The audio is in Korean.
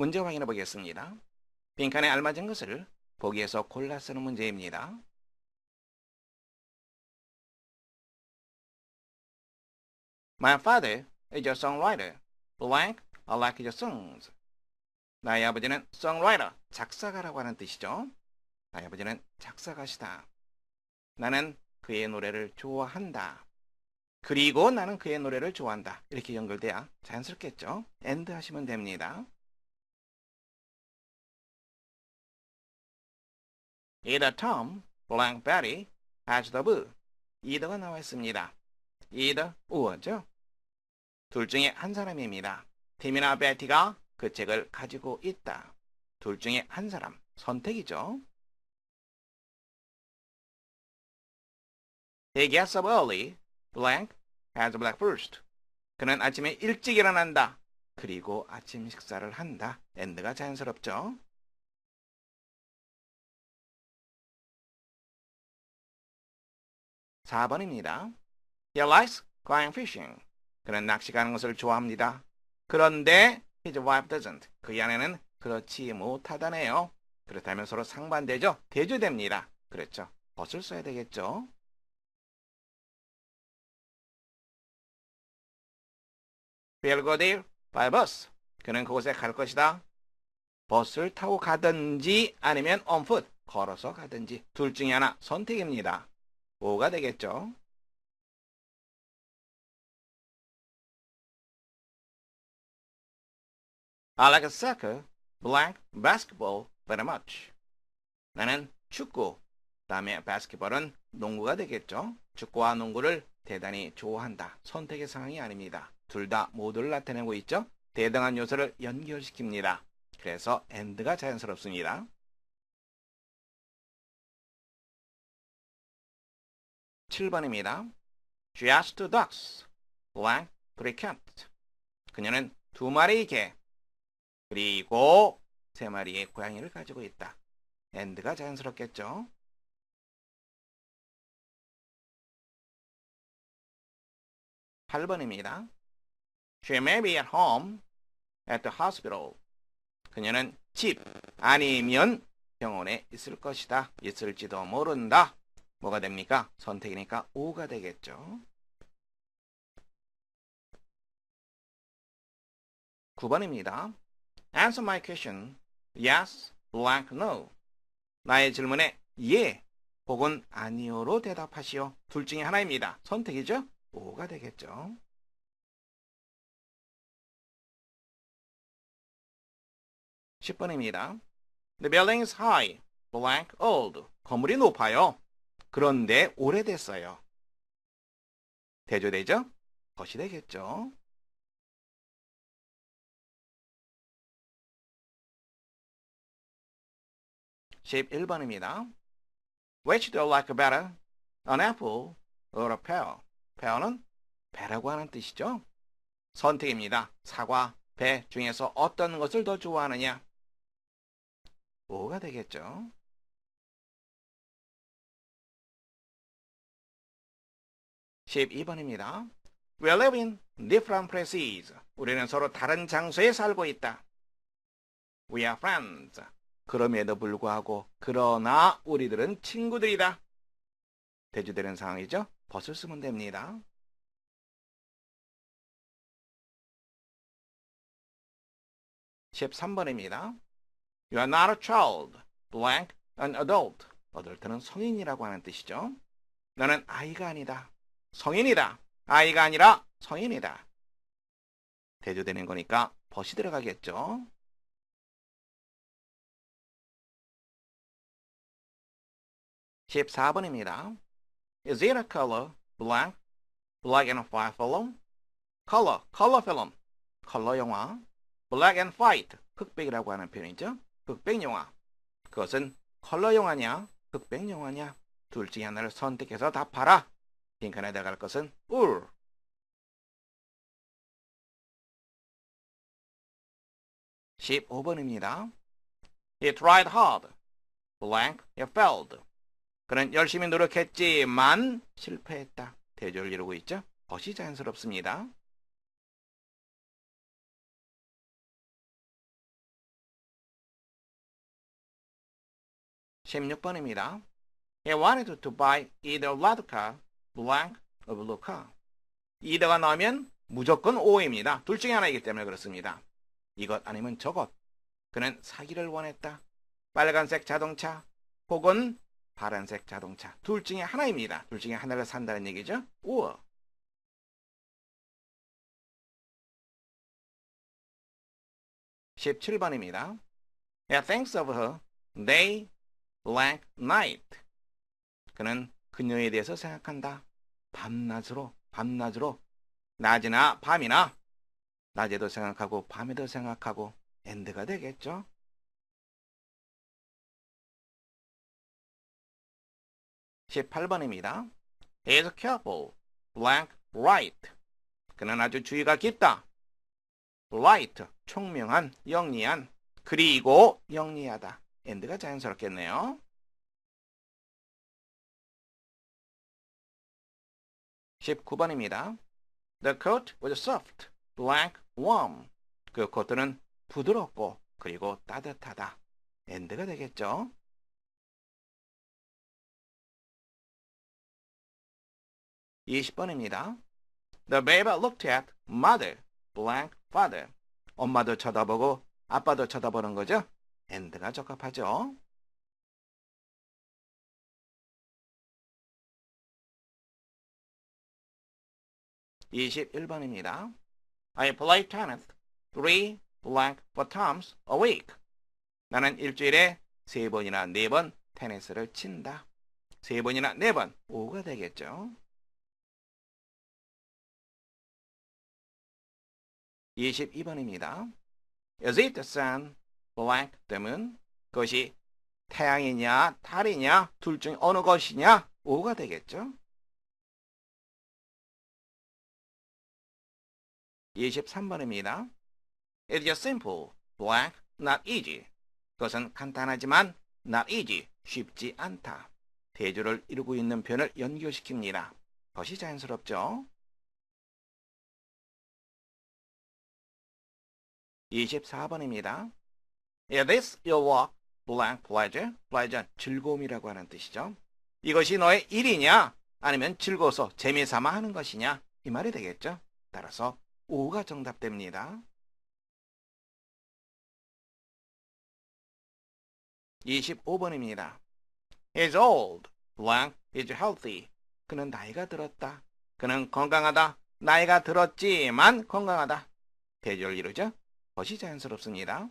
문제 확인해 보겠습니다. 빈칸에 알맞은 것을 보기에서 골라 쓰는 문제입니다. My father is a songwriter. 나의 아버지는 songwriter, 작사가라고 하는 뜻이죠. 나의 아버지는 작사가시다. 나는 그의 노래를 좋아한다. 그리고 나는 그의 노래를 좋아한다. 이렇게 연결돼야 자연스럽겠죠. and 하시면 됩니다. Either Tom, blank Betty, has the book. either가 나와 있습니다. either, 우어죠. 둘 중에 한 사람입니다. 팀이나 베티가 그 책을 가지고 있다. 둘 중에 한 사람, 선택이죠. He gets up early, blank, has breakfast. 그는 아침에 일찍 일어난다. 그리고 아침 식사를 한다. end가 자연스럽죠. (4번입니다) He likes going fishing. 그는 낚시 가는 것을 좋아합니다. 그런데 his wife doesn't. 그의 아내는 그렇지 못하다네요. 그렇다면 서로 상반되죠? 대조됩니다. 그렇죠. 벗을 써야 되겠죠? We'll go by bus. 그는 그곳에 갈 것이다. 버스를 타고 가든지 아니면 on foot, 걸어서 가든지 둘 중에 하나 선택입니다. 5가 되겠죠? I like soccer, blank, basketball very much. 나는 축구, 다음에 바스켓볼은 농구가 되겠죠. 축구와 농구를 대단히 좋아한다. 선택의 상황이 아닙니다. 둘 다 모두를 나타내고 있죠. 대등한 요소를 연결시킵니다. 그래서 and가 자연스럽습니다. 7번입니다. She has two ducks, blank, three cats. 그녀는 두 마리 개, 그리고 세 마리의 고양이를 가지고 있다. and가 자연스럽겠죠. 8번입니다. She may be at home at the hospital. 그녀는 집 아니면 병원에 있을 것이다. 있을지도 모른다. 뭐가 됩니까? 선택이니까 5가 되겠죠. 9번입니다. Answer my question. Yes, blank, no. 나의 질문에 예 혹은 아니오로 대답하시오. 둘 중에 하나입니다. 선택이죠? 5가 되겠죠. 10번입니다. The building is high, blank, old. 건물이 높아요. 그런데 오래됐어요. 대조 되죠? 것이 되겠죠. 11번입니다. Which do you like better? An apple or a pear? pear는 배라고 하는 뜻이죠. 선택입니다. 사과, 배 중에서 어떤 것을 더 좋아하느냐? 5가 되겠죠. 12번입니다. We live in different places. 우리는 서로 다른 장소에 살고 있다. We are friends. 그럼에도 불구하고 그러나 우리들은 친구들이다. 대주되는 상황이죠. 벗을 쓰면 됩니다. 13번입니다. You are not a child, blank, an adult. adult는 성인이라고 하는 뜻이죠. 너는 아이가 아니다. 성인이다. 아이가 아니라 성인이다. 대조되는 거니까 벗이 들어가겠죠. 14번입니다. Is it a color, blank, black and white film? color, color film, 컬러 영화. black and white, 흑백이라고 하는 표현이죠. 흑백 영화. 그것은 컬러 영화냐, 흑백 영화냐. 둘 중에 하나를 선택해서 답하라. 빈칸에 들어갈 것은 울. 15번입니다. He tried hard. Blank. He failed. 그는 열심히 노력했지만 실패했다. 대조를 이루고 있죠. 것이 자연스럽습니다. 16번입니다. He wanted to buy either vodka blank, car. either가 나오면 무조건 O입니다. 둘 중에 하나이기 때문에 그렇습니다. 이것 아니면 저것. 그는 사기를 원했다. 빨간색 자동차 혹은 파란색 자동차. 둘 중에 하나입니다. 둘 중에 하나를 산다는 얘기죠. or. 17번입니다. He thinks of her day, blank, night. 그는 그녀에 대해서 생각한다. 밤낮으로, 밤낮으로. 낮이나 밤이나 낮에도 생각하고 밤에도 생각하고 엔드가 되겠죠. 십팔 번입니다 He is careful, blank, right. 그는 아주 주의가 깊다. right, 총명한, 영리한, 그리고 영리하다. 엔드가 자연스럽겠네요. 19번입니다. The coat was soft, blank, warm. 그 코트는 부드럽고 그리고 따뜻하다. 엔드가 되겠죠. 20번입니다. The baby looked at mother, blank, father. 엄마도 쳐다보고 아빠도 쳐다보는 거죠. 엔드가 적합하죠. 21번입니다. I play tennis three blank four times a week. 나는 일주일에 세 번이나 네 번 테니스를 친다. 세 번이나 네 번, 5가 되겠죠. 22번입니다. Is it the sun, blank, the moon? 그것이 태양이냐, 달이냐, 둘 중 어느 것이냐, 5가 되겠죠. 23번입니다. It's just simple, blank, not easy. 그것은 간단하지만 not easy, 쉽지 않다. 대조를 이루고 있는 표현을 연결시킵니다. 그것이 자연스럽죠. 24번입니다. Is this your work, blank, pleasure? pleasure, 즐거움이라고 하는 뜻이죠. 이것이 너의 일이냐? 아니면 즐거워서 재미삼아 하는 것이냐? 이 말이 되겠죠. 따라서 5가 정답됩니다. 25번입니다. is old, blank, is healthy. 그는 나이가 들었다. 그는 건강하다. 나이가 들었지만 건강하다. 대조를 이루죠. 것이 자연스럽습니다.